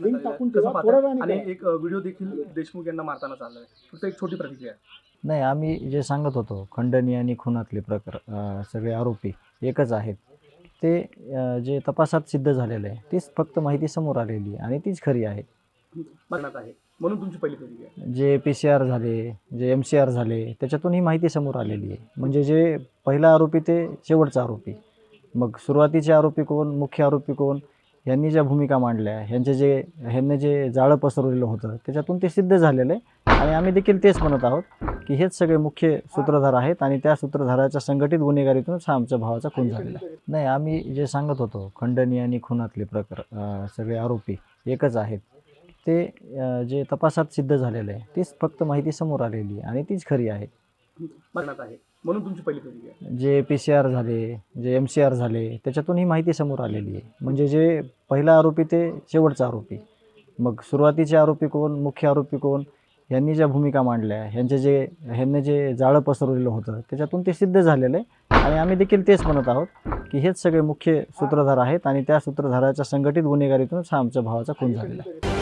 Link टाकून ठेवा? थोड्या वेळाने आणि करा. एक व्हिडिओ देखील देशमुख यांना मारताना चाललाय. फक्त एक छोटी प्रतिक्रिया. नाही आम्ही जे सांगत होतो खंडणी आणि खुनातले प्रकार अ, सगळे आरोपी एकच आहेत. ते अ, जे तपासात सिद्ध झालेलं आहे तीच फक्त माहिती समोर आलेली आहे आणि तीच खरी आहे. आहे. म्हणून तुमची पहिली प्रतिक्रिया. जे पी सी आर झाले जे एम सी आर झाले त्याच्यातून ही माहिती समोर आलेली आहे. म्हणजे जे पहिला आरोपी ते शेवटचा आरोपी. मग सुरुवातीचे आरोपी कोण मुख्य आरोपी कोण यांनी ज्या भूमिका मांडल्या ह्यांचे जे ह्यांनी जे जाळं पसरवलेलं होतं त्याच्यातून ते सिद्ध झालेलं आहे आणि आम्ही देखील तेच म्हणत आहोत की हेच सगळे मुख्य सूत्रधार आहेत आणि त्या सूत्रधाराच्या संघटित गुन्हेगारीतूनच हा आमच्या भावाचा खून झालेला आहे. नाही आम्ही जे सांगत होतो खंडणी आणि खुनातले प्रकार सगळे आरोपी एकच आहेत ते जे तपासात सिद्ध झालेलं आहे तीच फक्त माहिती समोर आलेली आहे आणि तीच खरी आहे. मनात आहे. म्हणून तुमची पहिली प्रतिक्रिया जे पी सी आर झाले जे एम सी आर झाले त्याच्यातून ही माहिती समोर आलेली आहे. म्हणजे जे पहिला आरोपी ते शेवटचा आरोपी. मग सुरुवातीचे आरोपी कोण मुख्य आरोपी कोण यांनी ज्या भूमिका मांडल्या ह्यांचे जे ह्यांनी जे जाळं पसरवलेलं होतं त्याच्यातून ते सिद्ध झालेलं आहे. आणि आम्ही देखील तेच म्हणत आहोत की हेच सगळे मुख्य सूत्रधार आहेत आणि त्या सूत्रधाराच्या संघटित गुन्हेगारीतूनच हा आमच्या भावाचा खून झालेला आहे.